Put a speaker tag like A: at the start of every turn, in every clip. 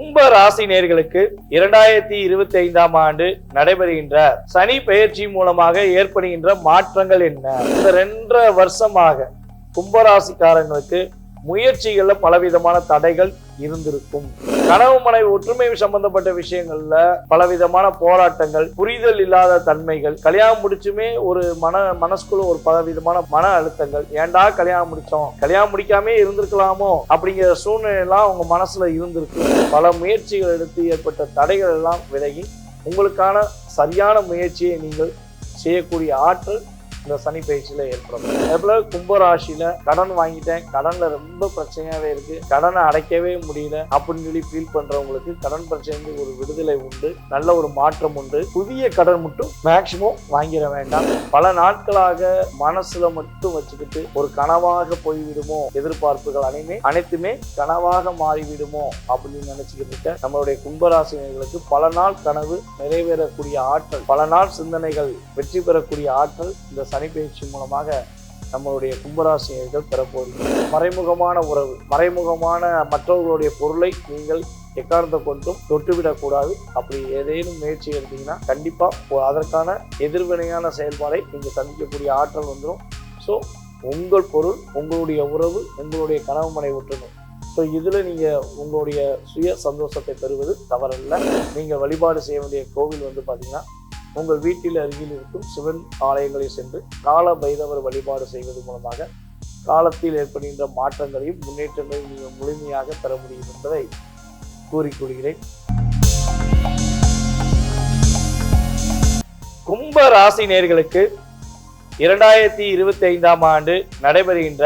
A: கும்ப ராசி நேர்களுக்கு இரண்டாயிரத்தி இருபத்தி ஐந்தாம் ஆண்டு நடைபெறுகின்ற சனி பெயர்ச்சி மூலமாக ஏற்படுகின்ற மாற்றங்கள் என்ன? இந்த ரெண்டரை வருஷமாக கும்பராசிக்காரங்களுக்கு முயற்சிகளில் பலவிதமான தடைகள் இருந்திருக்கும். கனவு மனை ஒற்றுமை சம்பந்தப்பட்ட விஷயங்கள்ல பலவிதமான போராட்டங்கள் புரிதல் இல்லாத தன்மைகள் கல்யாணம் முடிச்சுமே ஒரு மன மனசுக்குள்ள ஒரு பலவிதமான மன அழுத்தங்கள். ஏண்டா கல்யாணம் முடிச்சோம்? கல்யாணம் முடிக்காமே இருந்திருக்கலாமோ? அப்படிங்கிற சூழ்நிலை எல்லாம் உங்க மனசுல இருந்திருக்கு. பல முயற்சிகள் எடுத்து ஏற்பட்ட தடைகள் எல்லாம் விலகி உங்களுக்கான சரியான முயற்சியை நீங்கள் செய்யக்கூடிய ஆற்றல் இந்த சனி பயிற்சியில ஏற்படும். அதே கும்பராசியில் கும்பராசியில கடன் வாங்கிட்டேன். கடன்ல ரொம்ப பிரச்சனையாவே இருக்கு. கடனை அடைக்கவே முடியல அப்படின்னு சொல்லி ஃபீல் பண்றவங்களுக்கு கடன் பிரச்சனை ஒரு விடுதலை உண்டு. நல்ல ஒரு மாற்றம் உண்டு. புதிய கடன் மட்டும் மேக்சிமம் வாங்கிட வேண்டாம். பல நாட்களாக மனசுல மட்டும் வச்சுக்கிட்டு ஒரு கனவாக போய்விடுமோ? எதிர்பார்ப்புகள் அனைமே அனைத்துமே கனவாக மாறிவிடுமோ? அப்படின்னு நினைச்சுக்கிட்டு இருக்க நம்மளுடைய கும்பராசினியர்களுக்கு பல நாள் கனவு நிறைவேறக்கூடிய ஆற்றல் பல நாள் சிந்தனைகள் வெற்றி பெறக்கூடிய ஆற்றல் இந்த சனி பயிற்சி மூலமாக நம்மளுடைய கும்பராசினியர்கள் பெறப்போகிறீங்க மறைமுகமான உறவு மறைமுகமான மற்றவர்களுடைய பொருளை நீங்கள் எக்காரணத்தை கொண்டும் தொட்டுவிடக்கூடாது. அப்படி ஏதேனும் முயற்சி எடுத்தீங்கன்னா கண்டிப்பாக அதற்கான எதிர்வினையான செயல்பாடை நீங்கள் சந்திக்கக்கூடிய ஆற்றல் வந்துடும் ஸோ உங்கள் பொருள் உங்களுடைய உறவு உங்களுடைய கனவு மனை ஒற்றுமை. ஸோ இதில் நீங்கள் உங்களுடைய சுய சந்தோஷத்தை பெறுவது தவறல்ல. நீங்கள் வழிபாடு செய்ய வேண்டிய கோவில் வந்து பார்த்தீங்கன்னா உங்கள் வீட்டில் அருகில் இருக்கும் சிவன் ஆலயங்களை சென்று கால பைரவர் வழிபாடு செய்வது மூலமாக காலத்தில் ஏற்படுகின்ற மாற்றங்களையும் முன்னேற்றங்களையும் நீங்கள் முழுமையாக பெற முடியும் என்பதை கூறிக்கொள்கிறேன் கும்ப ராசி நேர்களுக்கு இரண்டாயிரத்தி இருபத்தி ஐந்தாம் ஆண்டு நடைபெறுகின்ற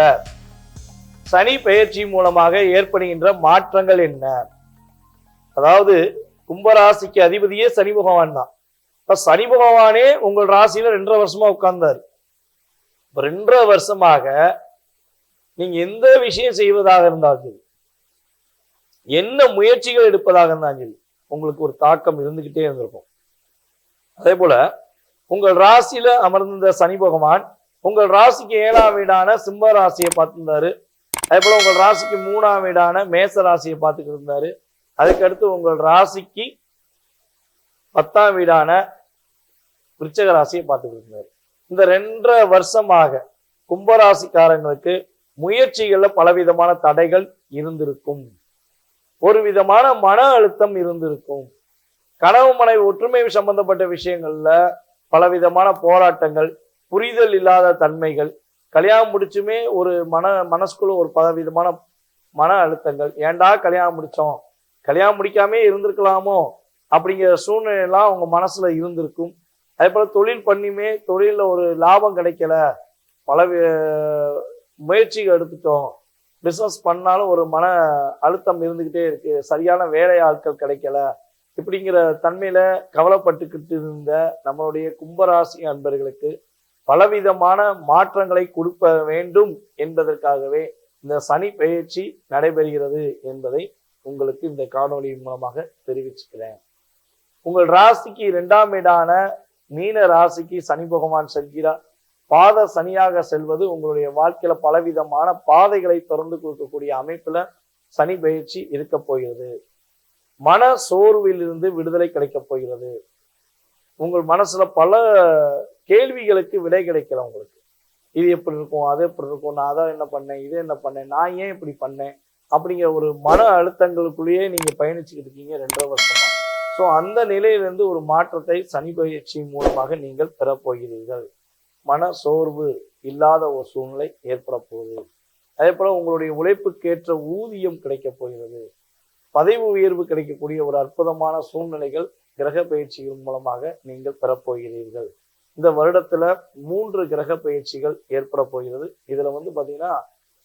A: சனி பெயர்ச்சி மூலமாக ஏற்படுகின்ற மாற்றங்கள் என்ன? அதாவது கும்பராசிக்கு அதிபதியே சனி பகவான் தான். இப்போ சனி பகவானே உங்கள் ராசியில ரெண்டரை வருஷமா உட்கார்ந்தார். இப்போ ரெண்டரை வருஷமாக நீங்க எந்த விஷயம் செய்வதாக இருந்தாலும் சரி என்ன முயற்சிகள் எடுப்பதாக இருந்தாலும் சரி உங்களுக்கு ஒரு தாக்கம் இருந்துகிட்டே இருந்திருக்கும். அதே போல உங்கள் ராசியில அமர்ந்த சனி பகவான் உங்கள் ராசிக்கு ஏழாம் வீடான சிம்ம ராசியை பார்த்திருந்தாரு. அதே போல உங்கள் ராசிக்கு மூணாம் வீடான மேச ராசியை பார்த்துக்கிட்டு இருந்தாரு. அதுக்கடுத்து உங்கள் ராசிக்கு பத்தாம் வீடான விருச்சக ராசியை பார்த்துக்கிட்டு இருந்தார் இந்த ரெண்டரை வருஷமாக கும்பராசிக்காரங்களுக்கு முயற்சிகள்ல பலவிதமான தடைகள் இருந்திருக்கும். ஒரு விதமான மன அழுத்தம் இருந்திருக்கும். கனவு மனை ஒற்றுமை சம்பந்தப்பட்ட விஷயங்கள்ல பலவிதமான போராட்டங்கள் புரிதல் இல்லாத தன்மைகள் கல்யாணம் முடிச்சுமே ஒரு மன மனசுக்குள்ள ஒரு பலவிதமான மன அழுத்தங்கள். ஏன்டா கல்யாணம் முடிச்சோம்? கல்யாணம் முடிக்காமே இருந்திருக்கலாமோ? அப்படிங்கிற சூழ்நிலையெல்லாம் அவங்க மனசில் மனசுல இருந்திருக்கும். அதே போல தொழில் பண்ணியுமே தொழிலில் ஒரு லாபம் கிடைக்கல. பல முயற்சிகள் எடுத்துட்டோம். பிஸ்னஸ் பண்ணாலும் ஒரு மன அழுத்தம் இருந்துக்கிட்டே இருக்கு. சரியான வேலை ஆட்கள் கிடைக்கல. இப்படிங்கிற தன்மையில கவலைப்பட்டுக்கிட்டு இருந்த நம்மளுடைய கும்பராசி அன்பர்களுக்கு பலவிதமான மாற்றங்களை கொடுக்க வேண்டும் என்பதற்காகவே இந்த சனி பயிற்சி நடைபெறுகிறது என்பதை உங்களுக்கு இந்த காணொளி மூலமாக தெரிவிச்சுக்கிறேன். உங்கள் ராசிக்கு இரண்டாம் வீடான மீன ராசிக்கு சனி பகவான் செல்கிறார். பாத சனியாக செல்வது உங்களுடைய வாழ்க்கையில பலவிதமான பாதைகளை திறந்து கொடுக்கக்கூடிய அமைப்புல சனி பயிற்சி இருக்க போகிறது. மன சோர்விலிருந்து விடுதலை கிடைக்கப் போகிறது. உங்கள் மனசுல பல கேள்விகளுக்கு விடை கிடைக்கல உங்களுக்கு. இது எப்படி இருக்கும் அது எப்படி இருக்கும் நான் அதை என்ன பண்ணேன் இது என்ன பண்ணேன் நான் ஏன் இப்படி பண்ணேன் அப்படிங்கிற ஒரு மன அழுத்தங்களுக்குள்ளேயே நீங்க பயணிச்சுக்கிட்டு இருக்கீங்க ரெண்டரை வருஷமா. ஸோ அந்த நிலையிலிருந்து ஒரு மாற்றத்தை சனி பயிற்சி மூலமாக நீங்கள் பெறப்போகிறீர்கள் மன சோர்வு இல்லாத ஒரு சூழ்நிலை ஏற்பட போகுது. அதே போல் உங்களுடைய உழைப்புக்கேற்ற ஊதியம் கிடைக்கப் போகிறது. பதவி உயர்வு கிடைக்கக்கூடிய ஒரு அற்புதமான சூழ்நிலைகள் கிரக பயிற்சிகள் மூலமாக நீங்கள் பெறப்போகிறீர்கள் இந்த வருடத்துல மூன்று கிரக பயிற்சிகள் ஏற்பட போகிறது. இதுல வந்து பாத்தீங்கன்னா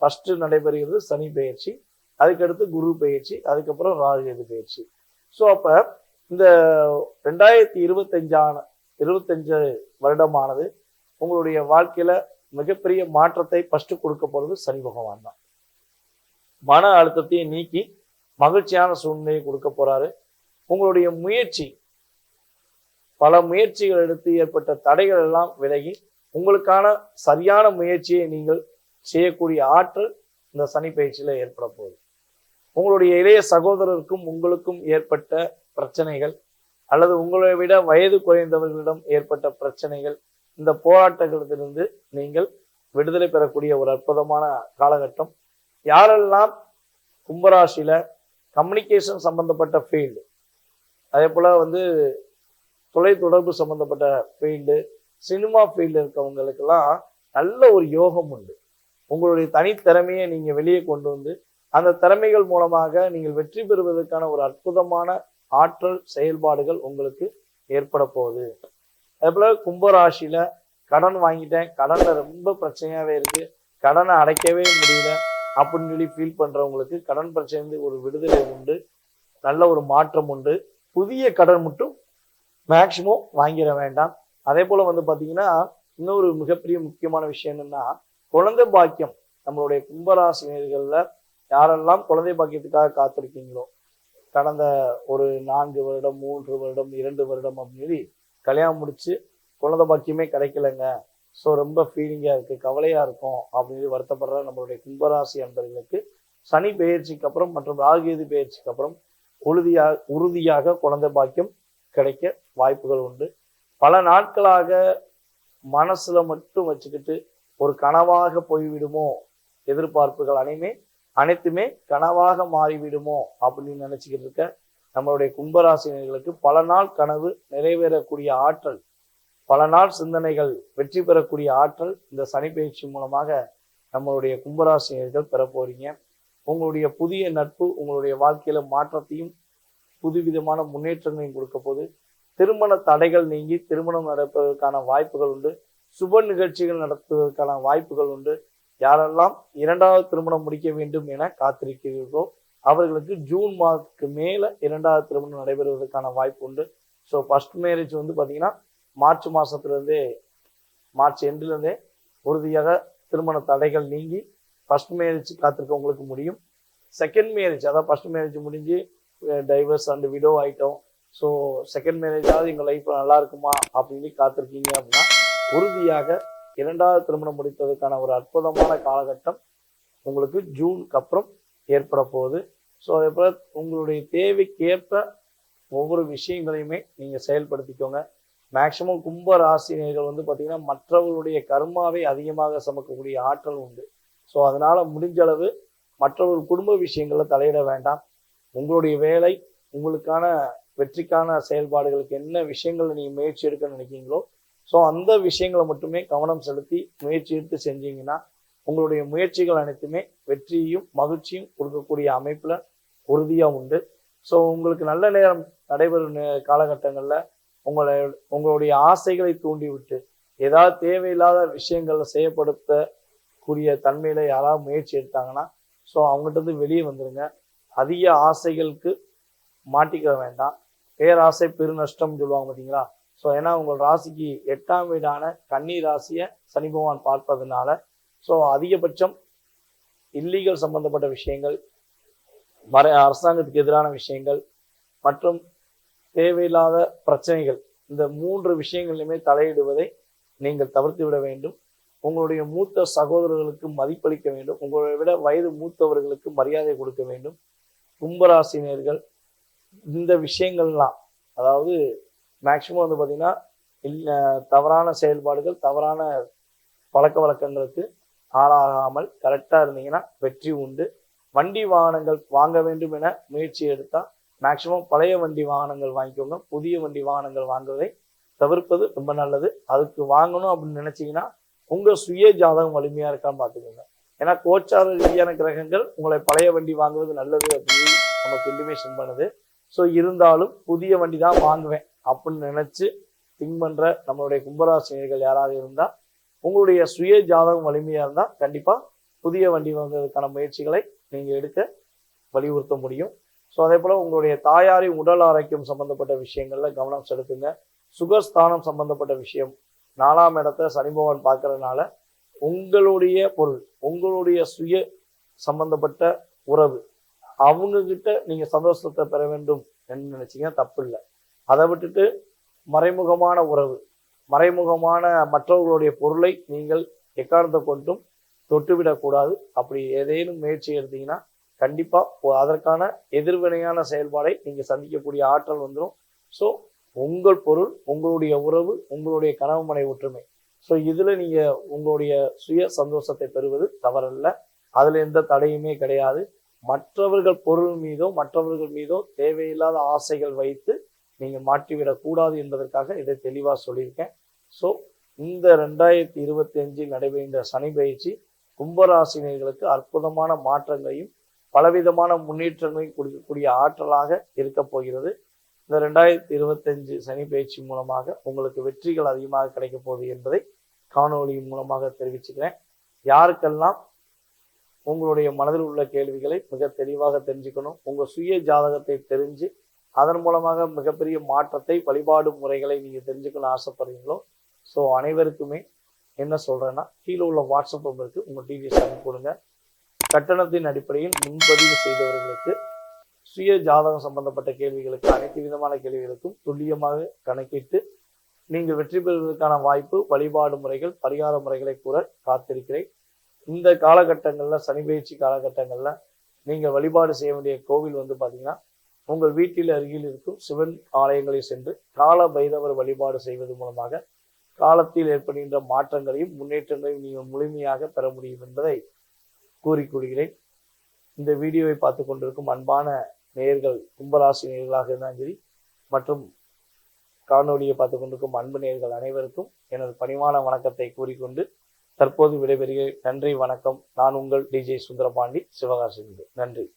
A: ஃபர்ஸ்ட் நடைபெறுகிறது சனி பயிற்சி அதுக்கடுத்து குரு பயிற்சி அதுக்கப்புறம் ராகு பயிற்சி. ஸோ அப்போ இந்த ரெண்டாயிரத்தி இருபத்தஞ்சான இருபத்தஞ்சு வருடமானது உங்களுடைய வாழ்க்கையில மிகப்பெரிய மாற்றத்தை ஃபர்ஸ்ட் கொடுக்க போறது சனி பகவான் தான். மன அழுத்தத்தையும் நீக்கி மகிழ்ச்சியான சூழ்நிலையை கொடுக்க போறாரு. உங்களுடைய முயற்சி பல முயற்சிகள் எடுத்து ஏற்பட்ட தடைகள் எல்லாம் விலகி உங்களுக்கான சரியான முயற்சியை நீங்கள் செய்யக்கூடிய ஆற்றல் இந்த சனி பயிற்சியில ஏற்பட போகுது. உங்களுடைய இளைய சகோதரருக்கும் உங்களுக்கும் ஏற்பட்ட பிரச்சனைகள் அல்லது உங்களை விட வயது குறைந்தவர்களிடம் ஏற்பட்ட பிரச்சனைகள் இந்த போராட்டங்களிலிருந்து நீங்கள் விடுதலை பெறக்கூடிய ஒரு அற்புதமான காலகட்டம். யாரெல்லாம் கும்பராசியில் கம்யூனிகேஷன் சம்மந்தப்பட்ட ஃபீல்டு அதே போல் வந்து தொலைத்தொடர்பு சம்மந்தப்பட்ட ஃபீல்டு சினிமா ஃபீல்டு இருக்கவங்களுக்கெல்லாம் நல்ல ஒரு யோகம் உண்டு. உங்களுடைய தனித்திறமையை நீங்கள் வெளியே கொண்டு வந்து அந்த திறமைகள் மூலமாக நீங்கள் வெற்றி பெறுவதற்கான ஒரு அற்புதமான ஆற்றல் செயல்பாடுகள் உங்களுக்கு ஏற்பட போகுது அதே போல கும்பராசியில கடன் வாங்கிட்டேன். கடனில் ரொம்ப பிரச்சனையாவே இருக்கு. கடனை அடைக்கவே முடியல அப்படின்னு சொல்லி ஃபீல் பண்ணுறவங்களுக்கு கடன் பிரச்சனை ஒரு விடுதலை உண்டு. நல்ல ஒரு மாற்றம் உண்டு. புதிய கடன் மட்டும் மேக்சிமம் வாங்கிட வேண்டாம். அதே போல் வந்து பார்த்தீங்கன்னா இன்னொரு மிகப்பெரிய முக்கியமான விஷயம் என்னன்னா குழந்தை பாக்கியம். நம்மளுடைய கும்பராசினியர்களில் யாரெல்லாம் குழந்தை பாக்கியத்துக்காக காத்திருக்கீங்களோ கடந்த ஒரு நான்கு வருடம் மூன்று வருடம் இரண்டு வருடம் அப்படின்னு சொல்லி கல்யாணம் முடிச்சு குழந்த பாக்கியமே கிடைக்கலங்க. ஸோ ரொம்ப ஃபீலிங்காக இருக்குது கவலையாக இருக்கும் அப்படின்னு வருத்தப்படுற நம்மளுடைய கும்பராசி அன்பர்களுக்கு. சனி பெயர்ச்சிக்கு அப்புறம் மற்றும் ராகுகேது பெயர்ச்சிக்கு அப்புறம் உறுதியாக உறுதியாக குழந்தை பாக்கியம் கிடைக்க வாய்ப்புகள் உண்டு. பல நாட்களாக மனசில் மட்டும் வச்சுக்கிட்டு ஒரு கனவாக போய்விடுமோ எதிர்பார்ப்புகள் அனைமே அனைத்துமே கனவாக மாறிவிடுமோ அப்படின்னு நினைச்சுக்கிட்டு இருக்க? நம்மளுடைய கும்பராசினியர்களுக்கு பல நாள் கனவு நிறைவேறக்கூடிய ஆற்றல் பல நாள் சிந்தனைகள் வெற்றி பெறக்கூடிய ஆற்றல் இந்த சனி பயிற்சி மூலமாக நம்மளுடைய கும்பராசினியர்கள் பெற போறீங்க. உங்களுடைய புதிய நட்பு உங்களுடைய வாழ்க்கையில மாற்றத்தையும் புதுவிதமான முன்னேற்றங்களையும் கொடுக்க போது திருமண தடைகள் நீங்கி திருமணம் நடப்பதற்கான வாய்ப்புகள் உண்டு. சுப நிகழ்ச்சிகள் நடத்துவதற்கான வாய்ப்புகள் உண்டு. யாரெல்லாம் இரண்டாவது திருமணம் முடிக்க வேண்டும் என காத்திருக்கிறீர்களோ அவர்களுக்கு ஜூன் மாதத்துக்கு மேலே இரண்டாவது திருமணம் நடைபெறுவதற்கான வாய்ப்பு உண்டு. ஸோ ஃபர்ஸ்ட் மேரேஜ் வந்து பார்த்தீங்கன்னா மார்ச் மாதத்துலேருந்தே மார்ச் எண்டுலேருந்தே உறுதியாக திருமண தடைகள் நீங்கி ஃபர்ஸ்ட் மேரேஜ் காத்திருக்கவங்களுக்கு முடியும். செகண்ட் மேரேஜ் அதாவது ஃபர்ஸ்ட் மேரேஜ் முடிஞ்சு டைவர்ஸ் அண்ட் விடோ ஆகிட்டோம் ஸோ செகண்ட் மேரேஜாவது எங்கள் லைஃப் நல்லா இருக்குமா அப்படின்னு காத்திருக்கீங்க அப்படின்னா உறுதியாக இரண்டாவது திருமணம் முடித்ததுக்கான ஒரு அற்புதமான காலகட்டம் உங்களுக்கு ஜூனுக்கு அப்புறம் ஏற்பட போகுது. ஸோ அதே போல் உங்களுடைய தேவைக்கேற்ப ஒவ்வொரு விஷயங்களையுமே நீங்கள் செயல்படுத்திக்கோங்க. மேக்சிமம் கும்ப ராசினியர்கள் வந்து பார்த்திங்கன்னா மற்றவர்களுடைய கர்மாவை அதிகமாக சமக்கக்கூடிய ஆற்றல் உண்டு. ஸோ அதனால் முடிஞ்ச அளவு மற்றவர்கள் குடும்ப விஷயங்களை தலையிட வேண்டாம். உங்களுடைய வேலை உங்களுக்கான வெற்றிக்கான செயல்பாடுகளுக்கு என்ன விஷயங்கள் நீங்கள் முயற்சி எடுக்க நினைக்கிறீங்களோ ஸோ அந்த விஷயங்களை மட்டுமே கவனம் செலுத்தி முயற்சி எடுத்து செஞ்சீங்கன்னா உங்களுடைய முயற்சிகள் அனைத்துமே வெற்றியும் மகிழ்ச்சியும் கொடுக்கக்கூடிய அமைப்பில் உறுதியாக உண்டு. ஸோ உங்களுக்கு நல்ல நேரம் நடைபெறும் காலகட்டங்களில் உங்களை உங்களுடைய ஆசைகளை தூண்டிவிட்டு ஏதாவது தேவையில்லாத விஷயங்களை செய்யப்படுத்தக்கூடிய தன்மையில் யாராவது முயற்சி எடுத்தாங்கன்னா ஸோ அவங்ககிட்ட வெளியே வந்துடுங்க அதிக ஆசைகளுக்கு மாட்டிக்க வேண்டாம். பேராசை பெருநஷ்டம்னு சொல்லுவாங்க பார்த்தீங்களா ஸோ ஏன்னா உங்கள் ராசிக்கு எட்டாம் வீடான கன்னி ராசியை சனி பகவான் பார்ப்பதுனால ஸோ அதிகபட்சம் இல்லீகல் சம்பந்தப்பட்ட விஷயங்கள் மற அரசாங்கத்துக்கு எதிரான விஷயங்கள் மற்றும் தேவையில்லாத பிரச்சனைகள் இந்த மூன்று விஷயங்களிலுமே தலையிடுவதை நீங்கள் தவிர்த்து விட வேண்டும். உங்களுடைய மூத்த சகோதரர்களுக்கு மதிப்பளிக்க வேண்டும். உங்களை விட வயது மூத்தவர்களுக்கு மரியாதை கொடுக்க வேண்டும். கும்பராசினியர்கள் இந்த விஷயங்கள்லாம் அதாவது மேக்சிமம் வந்து பார்த்திங்கன்னா இல்லை தவறான செயல்பாடுகள் தவறான பழக்க வழக்கங்களுக்கு ஆளாகாமல் கரெக்டாக இருந்தீங்கன்னா வெற்றி உண்டு. வண்டி வாகனங்கள் வாங்க வேண்டும் என முயற்சி எடுத்தால் மேக்சிமம் பழைய வண்டி வாகனங்கள் வாங்கிக்கோங்க. புதிய வண்டி வாகனங்கள் வாங்குவதை தவிர்ப்பது ரொம்ப நல்லது. அதுக்கு வாங்கணும் அப்படின்னு நினச்சிங்கன்னா உங்கள் சுய ஜாதகம் வலிமையாக இருக்கான்னு பார்த்துக்கோங்க. ஏன்னா கோச்சார ரீதியான கிரகங்கள் உங்களை பழைய வண்டி வாங்குவது நல்லது அப்படின்னு நமக்கு இன்டிமேஷன் பண்ணுது. ஸோ இருந்தாலும் புதிய வண்டி தான் வாங்குவேன். அப்படின்னு நினச்சி திங்க் பண்ணுற நம்மளுடைய கும்பராசினியர்கள் யாராவது இருந்தால் உங்களுடைய சுய ஜாதகம் வலிமையாக இருந்தால் கண்டிப்பாக புதிய வண்டி வாங்குறதுக்கான முயற்சிகளை நீங்கள் எடுக்க வலியுறுத்த முடியும். ஸோ அதே போல் உங்களுடைய தாயாரின் உடல் ஆரோக்கியம் சம்பந்தப்பட்ட விஷயங்களில் கவனம் செலுத்துங்க. சுகஸ்தானம் சம்பந்தப்பட்ட விஷயம். நாலாம் இடத்த சனி பகவான் பார்க்கறதுனால உங்களுடைய பொருள் உங்களுடைய சுய சம்பந்தப்பட்ட உறவு அவங்கக்கிட்ட நீங்கள் சந்தோஷத்தை பெற வேண்டும் என்று நினைச்சீங்கன்னா தப்பு இல்லை அதை விட்டுட்டு மறைமுகமான உறவு மறைமுகமான மற்றவர்களுடைய பொருளை நீங்கள் எக்காரணத்தை கொண்டும் தொட்டுவிடக்கூடாது அப்படி ஏதேனும் முயற்சி எடுத்தீங்கன்னா கண்டிப்பாக அதற்கான எதிர்வினையான செயல்பாடை நீங்கள் சந்திக்கக்கூடிய ஆற்றல் வந்துடும் ஸோ உங்கள் பொருள் உங்களுடைய உறவு உங்களுடைய கனவு மனை ஒற்றுமை. ஸோ இதில் நீங்கள் உங்களுடைய சுய சந்தோஷத்தை பெறுவது தவறல்ல. அதில் எந்த தடையுமே கிடையாது. மற்றவர்கள் பொருள் மீதோ மற்றவர்கள் மீதோ தேவையில்லாத ஆசைகள் வைத்து நீங்கள் மாற்றிவிடக்கூடாது என்பதற்காக இதை தெளிவாக சொல்லியிருக்கேன். ஸோ இந்த ரெண்டாயிரத்தி இருபத்தி அஞ்சில் நடைபெறுகின்ற சனி பயிற்சி கும்பராசினியர்களுக்கு அற்புதமான மாற்றங்களையும் பலவிதமான முன்னேற்றங்களையும் கொடுக்கக்கூடிய ஆற்றலாக இருக்க போகிறது. இந்த ரெண்டாயிரத்தி இருபத்தஞ்சு சனி பயிற்சி மூலமாக உங்களுக்கு வெற்றிகள் அதிகமாக கிடைக்க போகுது என்பதை காணொளியின் மூலமாக தெரிவிச்சுக்கிறேன். யாருக்கெல்லாம் உங்களுடைய மனதில் உள்ள கேள்விகளை மிக தெளிவாக தெரிஞ்சுக்கணும் உங்கள் சுய ஜாதகத்தை தெரிஞ்சு அதன் மூலமாக மிகப்பெரிய மாற்றத்தை வழிபாடு முறைகளை நீங்கள் தெரிஞ்சுக்கணும் ஆசைப்படுறீங்களோ ஸோ அனைவருக்குமே என்ன சொல்கிறேன்னா கீழே உள்ள வாட்ஸ்அப் நம்பருக்கு உங்கள் டீட்டெயில்ஸ் அனுப்பி கொடுங்க கட்டணத்தின் அடிப்படையில் முன்பதிவு செய்தவர்களுக்கு சுய ஜாதகம் சம்பந்தப்பட்ட கேள்விகளுக்கு அனைத்து விதமான கேள்விகளுக்கும் துல்லியமாக கணக்கிட்டு நீங்கள் வெற்றி பெறுவதற்கான வாய்ப்பு வழிபாடு முறைகள் பரிகார முறைகளை கூற காத்திருக்கிறேன். இந்த காலகட்டங்களில் சனி பயிற்சி காலகட்டங்களில் நீங்கள் வழிபாடு செய்ய வேண்டிய கோவில் வந்து பார்த்தீங்கன்னா உங்கள் வீட்டில் அருகில் இருக்கும் சிவன் ஆலயங்களில் சென்று கால பைரவர் வழிபாடு செய்வது மூலமாக காலத்தில் ஏற்படுகின்ற மாற்றங்களையும் முன்னேற்றங்களையும் நீங்கள் முழுமையாக பெற முடியும் என்பதை கூறிக்கொள்கிறேன் இந்த வீடியோவை பார்த்து கொண்டிருக்கும் அன்பான நேயர்கள் கும்பராசி நேயர்களாக இருந்தாலும் சரி மற்றும் காணொலியை பார்த்து கொண்டிருக்கும் அன்பு நேயர்கள் அனைவருக்கும் எனது பணிவான வணக்கத்தை கூறிக்கொண்டு தற்போது விடைபெறுகிறேன். நன்றி வணக்கம். நான் உங்கள் டிஜே சுந்தரபாண்டி சிவகாசி நன்றி.